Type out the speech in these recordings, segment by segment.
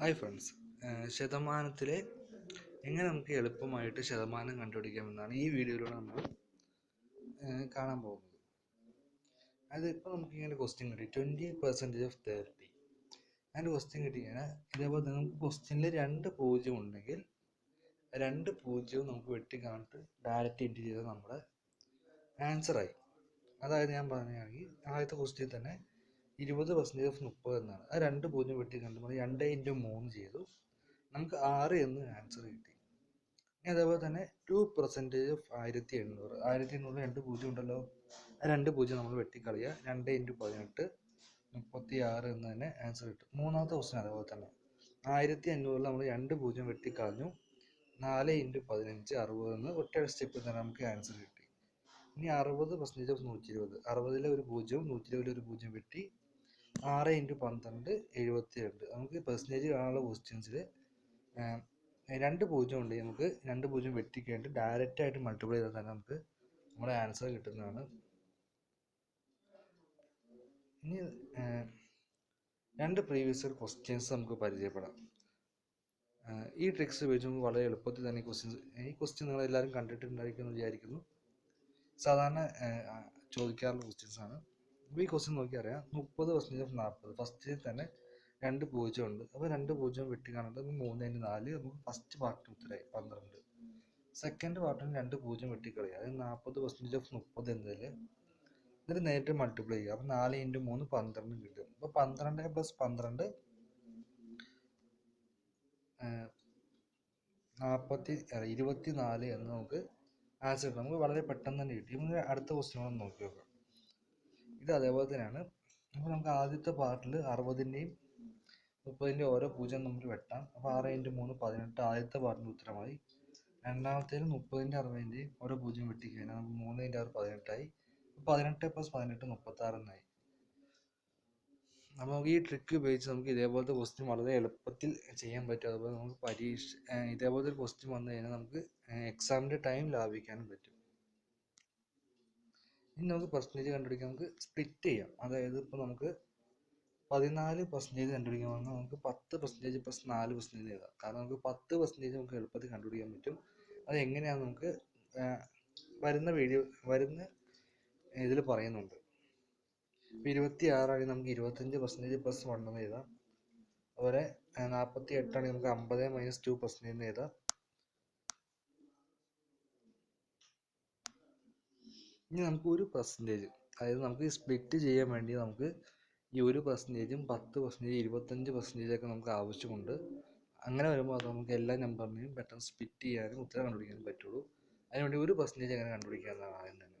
Hi friends ശതമാനത്തിലെ എങ്ങനെ നമുക്ക് എളുപ്പമായിട്ട് ശതമാനം കണ്ടുപിടിക്കാമെന്നാണ് ഈ വീഡിയോയിലൂടെ നമ്മൾ കാണാൻ പോകുന്നത്. അത് ഇപ്പോൾ നമുക്ക് ഇങ്ങനെ ക്വസ്റ്റ്യൻ കിട്ടി. ട്വന്റി പെർസെന്റേജ് ഓഫ് തേർട്ടി അങ്ങനെ ക്വസ്റ്റ്യൻ കിട്ടിക്കഴിഞ്ഞാൽ ഇതേപോലെ നമുക്ക് ക്വസ്റ്റ്യനിൽ രണ്ട് പൂജ്യം ഉണ്ടെങ്കിൽ രണ്ട് പൂജ്യവും നമുക്ക് വെട്ടി കാണിട്ട് ഡയറക്റ്റ് ഇന്റ് ചെയ്താൽ നമ്മുടെ ആൻസറായി അതായത് ഞാൻ പറയുകയാണെങ്കിൽ ആദ്യത്തെ ക്വസ്റ്റ്യൻ തന്നെ ഇരുപത് പെർസെന്റേജ് ഓഫ് മുപ്പത് എന്നാണ്. ആ രണ്ട് പൂജ്യം വെട്ടി രണ്ട് നമ്മൾ രണ്ട് ഇന്റു മൂന്ന് ചെയ്തു. നമുക്ക് ആറ് എന്ന് ആൻസർ കിട്ടി. ഇനി അതേപോലെ തന്നെ ടു പെർസെന്റേജ് ഓഫ് ആയിരത്തി എണ്ണൂറ്. ആയിരത്തി എണ്ണൂറ് രണ്ട് പൂജ്യം ഉണ്ടല്ലോ. ആ രണ്ട് പൂജ്യം നമ്മൾ വെട്ടിക്കളയുക. രണ്ട് ഇന്റു പതിനെട്ട് മുപ്പത്തി ആറ് എന്ന് തന്നെ ആൻസർ കിട്ടും. മൂന്നാമത്തെ ക്വസ്റ്റ്യൻ അതേപോലെ തന്നെ. ആയിരത്തി അഞ്ഞൂറിൽ നമ്മൾ രണ്ട് പൂജ്യം വെട്ടിക്കളഞ്ഞു. നാല് ഇന്റു പതിനഞ്ച് അറുപത് എന്ന് ഒറ്റ സ്റ്റെപ്പിൽ തന്നെ നമുക്ക് ആൻസർ കിട്ടി. ഇനി അറുപത് പെർസെന്റേജ് ഓഫ് നൂറ്റി ഇരുപത് അറുപതിലെ ഒരു പൂജ്യവും നൂറ്റി ഇരുപതിലെ ഒരു പൂജ്യം വെട്ടി ആറ് ഇന്റു പന്ത്രണ്ട് എഴുപത്തി രണ്ട് നമുക്ക് പെർസെന്റേജ് കാണാനുള്ള ക്വസ്റ്റ്യൻസിൽ രണ്ട് പൂജ്യം ഉണ്ട് നമുക്ക് രണ്ട് പൂജ്യം വെട്ടിക്കേണ്ടി ഡയറക്റ്റ് ആയിട്ട് മൾട്ടിപ്ലൈ ചെയ്താൽ തന്നെ നമുക്ക് നമ്മുടെ ആൻസർ കിട്ടുന്നതാണ്. ഇനി രണ്ട് പ്രീവിയസ് ക്വസ്റ്റ്യൻസ് നമുക്ക് പരിചയപ്പെടാം. ഈ ട്രിക്സ് ഉപയോഗിച്ച് നമുക്ക് വളരെ എളുപ്പത്തിൽ തന്നെ ക്വസ്റ്റ്യൻസ് ഈ ക്വസ്റ്റ്യൻ നിങ്ങൾ എല്ലാവരും കണ്ടിട്ടുണ്ടായിരിക്കും എന്ന് വിചാരിക്കുന്നു. സാധാരണ ചോദിക്കാറുള്ള ക്വസ്റ്റ്യൻസ് ആണ്. അപ്പോൾ ഈ ക്വസ്റ്റ്യൻ നോക്കി അറിയാം മുപ്പത് പെർസെന്റേജ് നാൽപ്പത് ഫസ്റ്റിൽ തന്നെ രണ്ട് പൂജ്യം ഉണ്ട്. അപ്പോൾ രണ്ട് പൂജ്യം വെട്ടി കാണേണ്ടത് മൂന്ന് അതിന്റെ നാല് നമുക്ക് ഫസ്റ്റ് പാർട്ടിന് ഉത്തരമായി പന്ത്രണ്ട്. സെക്കൻഡ് പാർട്ടിന് രണ്ട് പൂജ്യം വെട്ടിക്കളയുക അതായത് നാൽപ്പത് പെർസെന്റേജ് ഓഫ് മുപ്പത് എന്നതിൽ എന്നിട്ട് നേരിട്ട് മൾട്ടിപ്ലൈ ചെയ്യുക. അപ്പോൾ നാല് ഇന്റു മൂന്ന് പന്ത്രണ്ട് കിട്ടും. അപ്പോൾ പന്ത്രണ്ട് പ്ലസ് പന്ത്രണ്ട് നാൽപ്പത്തി ഇരുപത്തി നാല് എന്ന് നമുക്ക് ആൻസർ കിട്ടും. നമുക്ക് വളരെ പെട്ടെന്ന് തന്നെ കിട്ടി. നമുക്ക് അടുത്ത ക്വസ്റ്റ്യൻ നോക്കി നോക്കാം. ഇത് അതേപോലെ തന്നെയാണ്. അപ്പോൾ നമുക്ക് ആദ്യത്തെ പാർട്ടിൽ അറുപതിന്റെയും മുപ്പതിന്റെ ഓരോ പൂജ്യം നമുക്ക് വെട്ടാം. അപ്പോൾ ആറ് ഇന്റു മൂന്ന് പതിനെട്ട്. ആദ്യത്തെ പാർട്ടിന്റെ ഉത്തരമായി. രണ്ടാമത്തേൽ മുപ്പതിന്റെ അറുപതിന്റെയും ഓരോ പൂജ്യം വെട്ടിക്കഴിഞ്ഞാൽ നമുക്ക് മൂന്ന് ഇന്റു ആറ് പതിനെട്ടായി. പതിനെട്ട് പ്ലസ് പതിനെട്ട് മുപ്പത്താറ് എന്നായി. അപ്പോൾ നമുക്ക് ഈ ട്രിക്ക് ഉപയോഗിച്ച് നമുക്ക് ഇതേപോലത്തെ ക്വസ്റ്റ്യൻ വളരെ എളുപ്പത്തിൽ ചെയ്യാൻ പറ്റും. അതുപോലെ നമുക്ക് പരീക്ഷ ഇതേപോലത്തെ ഒരു ക്വസ്റ്റ്യൻ വന്നു കഴിഞ്ഞാൽ നമുക്ക് എക്സാമിന്റെ ടൈം ലാഭിക്കാനും പറ്റും. ഇനി നമുക്ക് പെർസെന്റേജ് കണ്ടുപിടിക്കാൻ നമുക്ക് സ്പ്ലിറ്റ് ചെയ്യാം. അതായത് ഇപ്പോൾ നമുക്ക് പതിനാല് പെർസെന്റേജ് കണ്ടുപിടിക്കണമെങ്കിൽ നമുക്ക് പത്ത് പെർസെന്റേജ് പ്ലസ് നാല് പെർസെന്റേജ് എഴുതാം. കാരണം നമുക്ക് പത്ത് പെർസെന്റേജ് നമുക്ക് എളുപ്പത്തിൽ കണ്ടുപിടിക്കാൻ പറ്റും. അത് എങ്ങനെയാന്ന് നമുക്ക് വരുന്ന വീഡിയോ വരുന്ന ഇതിൽ പറയുന്നുണ്ട്. ഇപ്പോൾ ഇരുപത്തി ആറാണെങ്കിൽ നമുക്ക് ഇരുപത്തഞ്ച് പെർസെന്റേജ് പ്ലസ് വൺ എന്ന് എഴുതാം. അതുപോലെ നാൽപ്പത്തി എട്ടാണെങ്കിൽ നമുക്ക് അമ്പത് മൈനസ് ടു പെർസെന്റേജ് എന്ന് എഴുതാം. ഇനി നമുക്ക് ഒരു പെർസെന്റേജ് അതായത് നമുക്ക് സ്പ്ലിറ്റ് ചെയ്യാൻ വേണ്ടി നമുക്ക് ഈ ഒരു പെർസെന്റേജും പത്ത് പെർസെന്റേജ് ഇരുപത്തഞ്ച് പെർസെന്റേജൊക്കെ നമുക്ക് ആവശ്യമുണ്ട്. അങ്ങനെ വരുമ്പോൾ അത് നമുക്ക് എല്ലാ നമ്പറിനെയും പെട്ടെന്ന് സ്പ്ലിറ്റ് ചെയ്യാനും ഉത്തരം കണ്ടുപിടിക്കാനും പറ്റുള്ളൂ. അതിനുവേണ്ടി ഒരു പെർസെന്റേജ് എങ്ങനെ കണ്ടുപിടിക്കാമെന്നാണ് ആദ്യം തന്നെ.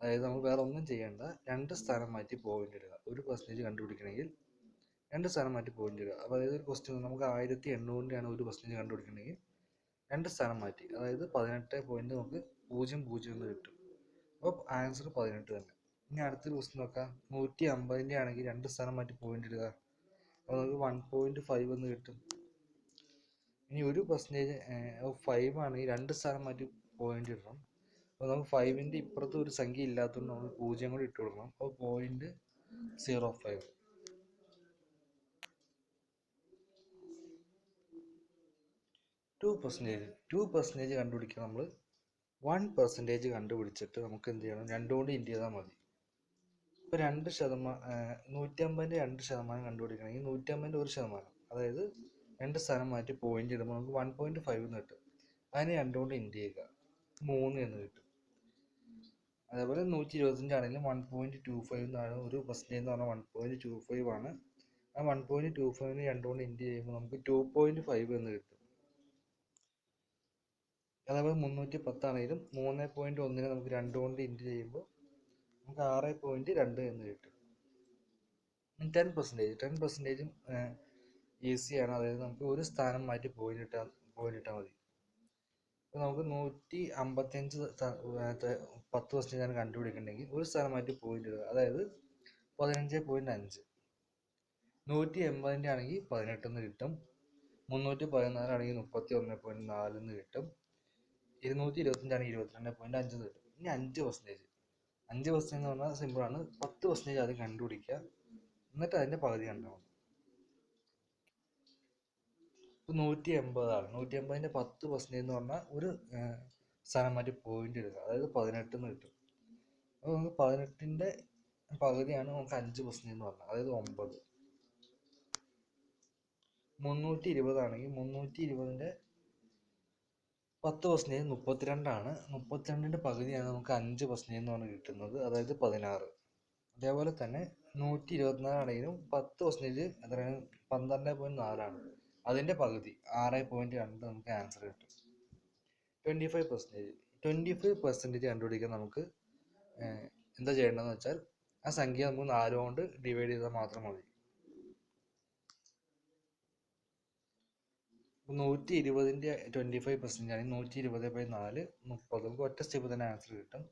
അതായത് നമ്മൾ വേറെ ഒന്നും ചെയ്യേണ്ട രണ്ട് സ്ഥാനം മാറ്റി പോയിന്റ് ഇടുക. ഒരു പെർസെന്റേജ് കണ്ടുപിടിക്കണമെങ്കിൽ രണ്ട് സ്ഥാനം മാറ്റി പോയിന്റ് ഇടുക. അപ്പോൾ അതായത് ഒരു ക്വസ്റ്റ്യൻ നമുക്ക് ആയിരത്തി എണ്ണൂറിന്റെയാണ് ഒരു പെർസെന്റേജ് കണ്ടുപിടിക്കണമെങ്കിൽ രണ്ട് സ്ഥാനം മാറ്റി അതായത് പതിനെട്ട് പോയിന്റ് നമുക്ക് പൂജ്യം പൂജ്യം എന്ന് കിട്ടും. അപ്പോൾ ആൻസർ പതിനെട്ട് തന്നെ. ഇനി അടുത്ത ക്വസ്റ്റ്യൻ നോക്കാം. നൂറ്റി അമ്പതിന്റെ ആണെങ്കിൽ രണ്ട് സ്ഥാനം മാറ്റി പോയിന്റ് ഇടുക. അപ്പോൾ നമുക്ക് വൺ പോയിന്റ് ഫൈവ് എന്ന് കിട്ടും. ഇനി ഒരു പെർസെന്റേജ് ഫൈവ് ആണെങ്കിൽ രണ്ട് സ്ഥാനം മാറ്റി പോയിന്റ് ഇടണം. അപ്പോൾ നമുക്ക് ഫൈവിന്റെ ഇപ്പുറത്ത് ഒരു സംഖ്യ ഇല്ലാത്തതുകൊണ്ട് നമ്മൾ പൂജ്യം കൂടി ഇട്ട് കൊടുക്കണം. അപ്പോൾ point zero five two percentage two percentage കണ്ടുപിടിക്കുക നമ്മൾ വൺ പെർസെന്റേജ് കണ്ടുപിടിച്ചിട്ട് നമുക്ക് എന്ത് ചെയ്യണം രണ്ടുകൊണ്ട് കൊണ്ട് ഇന്റു ചെയ്താൽ മതി. ഇപ്പോൾ രണ്ട് ശതമാനം നൂറ്റമ്പതിന്റെ രണ്ട് ശതമാനം കണ്ടുപിടിക്കണമെങ്കിൽ നൂറ്റമ്പതിന്റെ ഒരു ശതമാനം അതായത് രണ്ട് സ്ഥാനം മാറ്റി പോയിന്റ് ഇടുമ്പോൾ നമുക്ക് വൺ പോയിന്റ് ഫൈവ് എന്ന് കിട്ടും. അതിനെ രണ്ടുകൊണ്ട് കൊണ്ട് ചെയ്യുക. മൂന്ന് എന്ന് കിട്ടും. അതേപോലെ നൂറ്റി ഇരുപത്തഞ്ച് ആണെങ്കിലും വൺ പോയിന്റ് ടു ഫൈവ് എന്നാണ് ഒരു പെർസെന്റേജ് എന്ന് പറഞ്ഞാൽ വൺ പോയിന്റ് ടു ഫൈവ് ആണ്. ആ വൺ പോയിന്റ് ടു ഫൈവിന് രണ്ടുകൊണ്ട് ഇന്റു ചെയ്യുമ്പോൾ നമുക്ക് ടു പോയിന്റ് ഫൈവ് എന്ന് കിട്ടും. അതേപോലെ മുന്നൂറ്റി പത്താണെങ്കിലും മൂന്ന് പോയിന്റ് ഒന്നിനെ നമുക്ക് രണ്ട് കൊണ്ട് ഇന്റു ചെയ്യുമ്പോൾ നമുക്ക് ആറ് പോയിന്റ് രണ്ട് എന്ന് കിട്ടും. ടെൻ പെർസെന്റേജ് ടെൻ പെർസെന്റേജും ഈസിയാണ് അതായത് നമുക്ക് ഒരു സ്ഥാനം മാറ്റി പോയിന്റ് ഇട്ടാൽ പോയിന്റ് ഇട്ടാൽ മതി. ഇപ്പോൾ നമുക്ക് നൂറ്റി അമ്പത്തഞ്ച് പത്ത് പെർസെന്റേജ് ആണ് കണ്ടുപിടിക്കണമെങ്കിൽ ഒരു സ്ഥാനം മാറ്റി പോയിന്റ് ഇടുക. അതായത് പതിനഞ്ച് പോയിന്റ് അഞ്ച്. നൂറ്റി എൺപതിന്റെ ആണെങ്കിൽ പതിനെട്ടെന്ന് കിട്ടും. മുന്നൂറ്റി പതിനാലാണെങ്കിൽ മുപ്പത്തി ഒന്ന് പോയിന്റ് നാലെന്ന് കിട്ടും. ഇരുന്നൂറ്റി ഇരുപത്തഞ്ചാണെങ്കിൽ ഇരുപത്തിരണ്ട് പോയിന്റ് അഞ്ച് കിട്ടും ഇനി അഞ്ച് പെർസെന്റേജ് അഞ്ച് പെർസെന്റേജ് എന്ന് പറഞ്ഞാൽ സിമ്പിളാണ് പത്ത് പെർസെന്റേജ് ആദ്യം കണ്ടുപിടിക്കുക. എന്നിട്ട് അതിന്റെ പകുതി കണ്ടാൽ മതി ഇപ്പം നൂറ്റി എൺപതാണ് നൂറ്റി എൺപതിന്റെ പത്ത് പെർസെന്റേജ് എന്ന് പറഞ്ഞാൽ ഒരു സ്ഥലം മാറ്റി പോയിന്റ് എടുക്കുക. അതായത് പതിനെട്ട് എന്ന് കിട്ടും. അപ്പോൾ നമുക്ക് പതിനെട്ടിന്റെ പകുതിയാണ് നമുക്ക് അഞ്ച് പെർസെന്റേജ് എന്ന് പറഞ്ഞാൽ അതായത് ഒമ്പത്. മുന്നൂറ്റി ഇരുപതാണെങ്കിൽ മുന്നൂറ്റി ഇരുപതിന്റെ പത്ത് പെർസെന്റേജ് മുപ്പത്തിരണ്ടാണ്. മുപ്പത്തിരണ്ടിന്റെ പകുതിയാണ് നമുക്ക് അഞ്ച് പെർസെന്റേജ് എന്ന് പറഞ്ഞ് കിട്ടുന്നത്. അതായത് പതിനാറ്. അതേപോലെ തന്നെ നൂറ്റി ഇരുപത്തിനാലാണെങ്കിലും പത്ത് പെർസെന്റേജ് എത്രയാണ്? പന്ത്രണ്ട് പോയിന്റ് നാലാണ്. അതിന്റെ പകുതി ആറ് പോയിന്റ് രണ്ട് നമുക്ക് ആൻസർ കിട്ടും. Twenty five percentage twenty five percentage കണ്ടുപിടിക്കാൻ നമുക്ക് എന്താ ചെയ്യേണ്ടതെന്ന് വെച്ചാൽ ആ സംഖ്യ നമുക്ക് നാല് കൊണ്ട് ഡിവൈഡ് ചെയ്താൽ മാത്രം മതി. നൂറ്റി ഇരുപതിന്റെ ട്വന്റി ഫൈവ് പെർസെന്റ് ആണെങ്കിൽ നൂറ്റി ഇരുപത് ബൈ നാല് മുപ്പത് നമുക്ക് ഒറ്റ സ്റ്റെപ്പ് തന്നെ ആൻസർ കിട്ടും.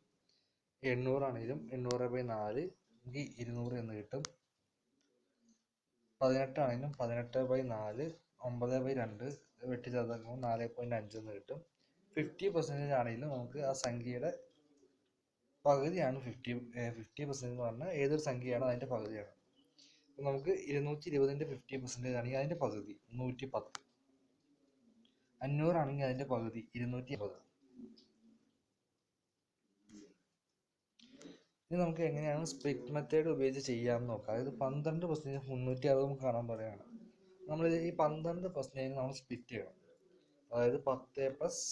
എണ്ണൂറാണെങ്കിലും എണ്ണൂറ് ബൈ നാല് നമുക്ക് ഇരുന്നൂറ് എന്ന് കിട്ടും. പതിനെട്ടാണെങ്കിലും പതിനെട്ട് ബൈ നാല് ഒമ്പത് ബൈ രണ്ട് വെട്ടി ചേർക്കുമ്പോൾ നാല് പോയിന്റ് അഞ്ച് എന്ന് കിട്ടും. ഫിഫ്റ്റി പെർസെന്റേജ് ആണെങ്കിലും നമുക്ക് ആ സംഖ്യയുടെ പകുതിയാണ് ഫിഫ്റ്റി ഫിഫ്റ്റി പെർസെന്റ് എന്ന് പറഞ്ഞാൽ ഏതൊരു സംഖ്യയാണോ അതിന്റെ പകുതിയാണ്. നമുക്ക് ഇരുന്നൂറ്റി ഇരുപതിന്റെ ഫിഫ്റ്റി പെർസെന്റേജ് ആണെങ്കിൽ അതിന്റെ പകുതി നൂറ്റി പത്ത് അഞ്ഞൂറാണെങ്കിൽ അതിന്റെ പകുതി ഇരുന്നൂറ്റി അമ്പത്. ഇനി നമുക്ക് എങ്ങനെയാണ് സ്പ്ലിറ്റ് മെത്തേഡ് ഉപയോഗിച്ച് ചെയ്യാമെന്ന് നോക്കാം. അതായത് പന്ത്രണ്ട് പെർസെന്റേജ് മുന്നൂറ്റി അറുപത് നമുക്ക് കാണാൻ പറയുകയാണ്. നമ്മൾ ഈ പന്ത്രണ്ട് പെർസെന്റേജ് നമ്മൾ സ്പ്ലിറ്റ് ചെയ്യണം. അതായത് പത്ത് പ്ലസ്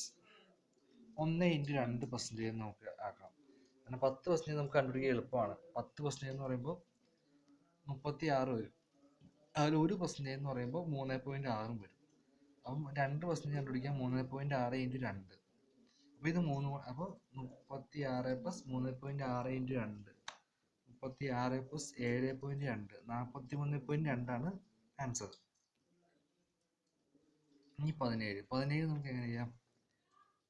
ഒന്ന് ഇന്റു രണ്ട് പെർസെന്റേജ് നമുക്ക് ആക്കാം. കാരണം പത്ത് പെർസെന്റേജ് നമുക്ക് കണ്ടുപിടിക്കാൻ എളുപ്പമാണ്. പത്ത് പെർസെന്റേജ് എന്ന് പറയുമ്പോൾ മുപ്പത്തി ആറ് വരും. അതിൽ ഒരു പെർസെന്റേജ് എന്ന് പറയുമ്പോൾ മൂന്ന് പോയിന്റ് ആറും വരും. അപ്പം രണ്ട് പെർസെന്റേജ് കണ്ടുപിടിക്കാൻ മൂന്ന് പോയിന്റ് ആറ് ഇന്റു രണ്ട്. അപ്പോൾ ഇത് മൂന്ന് അപ്പോൾ മുപ്പത്തി ആറ് പ്ലസ് മൂന്ന് പോയിന്റ് ആറ് ഇന്റു രണ്ട്. മുപ്പത്തി ആറ് പ്ലസ് ഏഴ് പോയിന്റ് രണ്ട്. നാൽപ്പത്തി മൂന്ന് പോയിന്റ് രണ്ടാണ് ആൻസർ ഇനി പതിനേഴ്. പതിനേഴ് നമുക്ക് എങ്ങനെ ചെയ്യാം?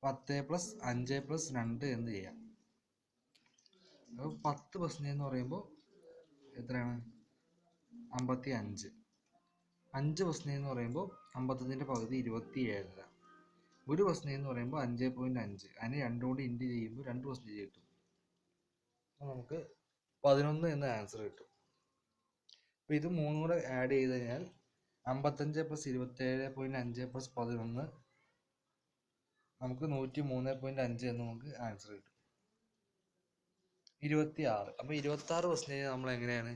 പത്ത് പ്ലസ് അഞ്ച് പ്ലസ് രണ്ട് എന്ന് ചെയ്യാം. അപ്പോൾ പത്ത് പെർസെന്റേജ് എന്ന് പറയുമ്പോൾ എത്രയാണ്? അമ്പത്തി അഞ്ച് അഞ്ച് പെർസെന്റേജ് എന്ന് പറയുമ്പോൾ അമ്പത്തഞ്ചിന്റെ പകുതി ഇരുപത്തി ഏഴര ഒരു പെർസെന്റേജ് എന്ന് പറയുമ്പോൾ അഞ്ച് പോയിന്റ് അഞ്ച്. അതിനെ രണ്ടും കൂടി ഇന്റു ചെയ്യുമ്പോൾ രണ്ട് പെർസെന്റേജ് കിട്ടും. അപ്പോൾ നമുക്ക് പതിനൊന്ന് എന്ന ആൻസർ കിട്ടും. അപ്പോൾ ഇത് മൂന്നും കൂടെ ആഡ് ചെയ്ത് കഴിഞ്ഞാൽ അമ്പത്തഞ്ച് പ്ലസ് ഇരുപത്തേഴ് പോയിന്റ് അഞ്ച് പ്ലസ് പതിനൊന്ന് നമുക്ക് നൂറ്റി മൂന്ന് പോയിന്റ് അഞ്ച് എന്ന് നമുക്ക് ആൻസർ കിട്ടും. ഇരുപത്തി ആറ് അപ്പോൾ ഇരുപത്തി ആറ് പെർസെന്റേജ് നമ്മൾ എങ്ങനെയാണ്?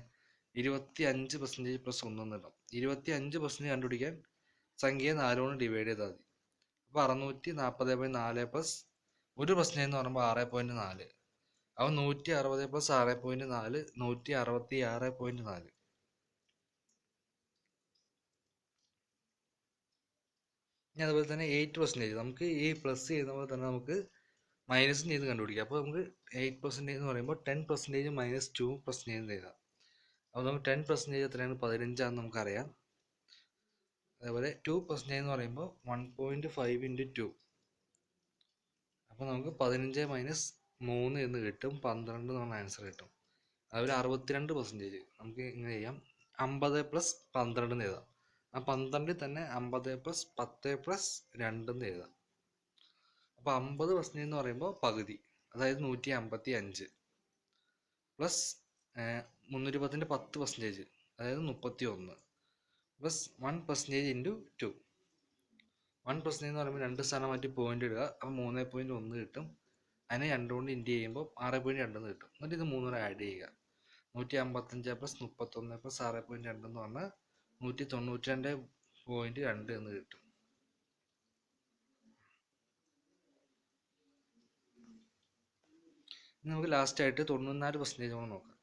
ഇരുപത്തി അഞ്ച് പെർസെന്റേജ് പ്ലസ് ഒന്നെന്ന് ഇടാം ഇരുപത്തി അഞ്ച് പെർസെന്റേജ് കണ്ടുപിടിക്കാൻ സംഖ്യയെ നാലുകൊണ്ട് ഡിവൈഡ് ചെയ്താൽ മതി. അപ്പോൾ അറുന്നൂറ്റി നാൽപ്പത് പോയിന്റ് നാല് പ്ലസ് ഒരു പെർസെന്റേജ് എന്ന് പറയുമ്പോൾ ആറ് പോയിന്റ് നാല്. അപ്പോൾ നൂറ്റി അറുപത് പ്ലസ് ആറ് പോയിന്റ് നാല് നൂറ്റി അറുപത്തി ആറ് പോയിന്റ് നാല്. ഇനി അതുപോലെ തന്നെ എയ്റ്റ് പെർസെന്റേജ് നമുക്ക് ഈ പ്ലസ് ചെയ്യുന്ന പോലെ തന്നെ നമുക്ക് മൈനസും ചെയ്ത് കണ്ടുപിടിക്കാം. അപ്പോൾ നമുക്ക് എയ്റ്റ് പെർസെന്റേജ് എന്ന് പറയുമ്പോൾ ten percentage minus two percentage എഴുതാം. അപ്പോൾ നമുക്ക് ടെൻ പെർസെന്റേജ് എത്രയാണ്? പതിനഞ്ചാണെന്ന് നമുക്കറിയാം. അതേപോലെ ടു പെർസെന്റേജ് എന്ന് പറയുമ്പോൾ one point five into two അപ്പോൾ നമുക്ക് പതിനഞ്ച് മൈനസ് മൂന്ന് എന്ന് കിട്ടും. പന്ത്രണ്ട് എന്ന് പറഞ്ഞ ആൻസർ കിട്ടും. അതുപോലെ അറുപത്തിരണ്ട് പെർസെന്റേജ് നമുക്ക് ഇങ്ങനെ ചെയ്യാം. അമ്പത് പ്ലസ് പന്ത്രണ്ട് എന്ന് എഴുതാം. ആ പന്ത്രണ്ടിൽ തന്നെ അമ്പത് പ്ലസ് പത്ത് പ്ലസ് രണ്ട് എന്ന് എഴുതാം. അപ്പോൾ അമ്പത് പെർസെന്റേജ് എന്ന് പറയുമ്പോൾ പകുതി. അതായത് നൂറ്റി അമ്പത്തി അഞ്ച് പ്ലസ് മുന്നൂറ്റി പത്തിന്റെ പത്ത് പെർസെന്റേജ് അതായത് മുപ്പത്തി ഒന്ന് plus one percentage into two one percentage എന്ന് പറയുമ്പോൾ രണ്ട് സ്ഥാനം മാറ്റി പോയിന്റ് ഇടുക അപ്പോൾ മൂന്ന് പോയിന്റ് ഒന്ന് കിട്ടും. അതിനെ രണ്ട് കൊണ്ട് ഇന്റു ചെയ്യുമ്പോൾ ആറ് പോയിന്റ് രണ്ടെന്ന് കിട്ടും. എന്നിട്ട് ഇത് മൂന്നൂടെ ആഡ് ചെയ്യുക. നൂറ്റി അമ്പത്തഞ്ച് പ്ലസ് മുപ്പത്തൊന്ന് പ്ലസ് ആറ് പോയിന്റ് രണ്ട് എന്ന് പറഞ്ഞാൽ നൂറ്റി തൊണ്ണൂറ്റി രണ്ട് പോയിന്റ് രണ്ട് എന്ന് കിട്ടും. നമുക്ക് ലാസ്റ്റ് ആയിട്ട് തൊണ്ണൂറ്റിനാല് പെർസെന്റേജ് കൂടെ നോക്കാം.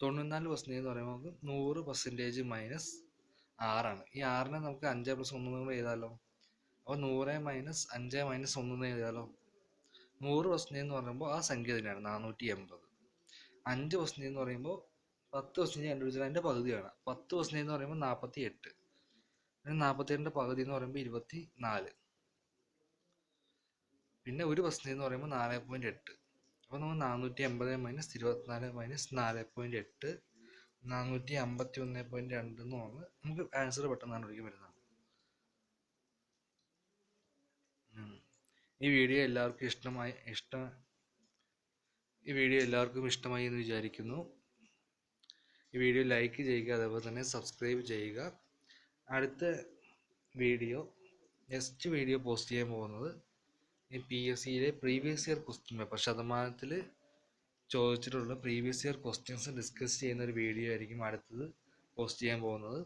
തൊണ്ണൂറ്റിനാല് പെർസെന്റേജ് എന്ന് പറയുമ്പോൾ നമുക്ക് നൂറ് പെർസെന്റേജ് മൈനസ് ആറാണ് ഈ ആറിനെ നമുക്ക് അഞ്ച് പ്ലസ് ഒന്ന് കൂടെ എഴുതാമല്ലോ അപ്പോൾ നൂറ് മൈനസ് അഞ്ച് മൈനസ് ഒന്ന് എഴുതാമല്ലോ നൂറ് പെർസെന്റേജ് എന്ന് പറയുമ്പോൾ ആ സംഖ്യ തന്നെയാണ് നാനൂറ്റി എൺപത് അഞ്ച് പെർസെന്റേജ് എന്ന് പറയുമ്പോൾ പത്ത് പെർസെന്റേജ് കണ്ടുപിടിച്ചാൽ അതിന്റെ പകുതിയാണ്. പത്ത് പെർസെന്റേജ് എന്ന് പറയുമ്പോൾ നാൽപ്പത്തി എട്ട് നാൽപ്പത്തി എട്ടിന്റെ പകുതി എന്ന് പറയുമ്പോൾ ഇരുപത്തി നാല് പിന്നെ ഒരു പെർസെന്റേജ് എന്ന് പറയുമ്പോൾ നാല് പോയിന്റ് എട്ട്. അപ്പോൾ നമ്മൾ നാനൂറ്റി എൺപത് മൈനസ് ഇരുപത്തിനാല് മൈനസ് നാല് പോയിന്റ് എട്ട് നാനൂറ്റി അമ്പത്തി ഒന്ന് പോയിന്റ് രണ്ട് എന്ന് പറഞ്ഞ് നമുക്ക് ആൻസർ പെട്ടെന്ന് കണ്ടുപിടിക്കാൻ വരുന്നതാണ്. ഈ വീഡിയോ എല്ലാവർക്കും ഇഷ്ടമായി ഇഷ്ടം ഈ വീഡിയോ എല്ലാവർക്കും ഇഷ്ടമായി എന്ന് വിചാരിക്കുന്നു. ഈ വീഡിയോ ലൈക്ക് ചെയ്യുക അതേപോലെ തന്നെ സബ്സ്ക്രൈബ് ചെയ്യുക. അടുത്ത വീഡിയോ നെക്സ്റ്റ് വീഡിയോ പോസ്റ്റ് ചെയ്യാൻ പോകുന്നത് പി എസ് സിയിലെ പ്രീവിയസ് ഇയർ ക്വസ്റ്റ്യൻ പേപ്പർ ശതമാനത്തിൽ ചോദിച്ചിട്ടുള്ള പ്രീവിയസ് ഇയർ ക്വസ്റ്റ്യൻസ് ഡിസ്കസ് ചെയ്യുന്ന ഒരു വീഡിയോ ആയിരിക്കും അടുത്തത് പോസ്റ്റ് ചെയ്യാൻ പോകുന്നത്.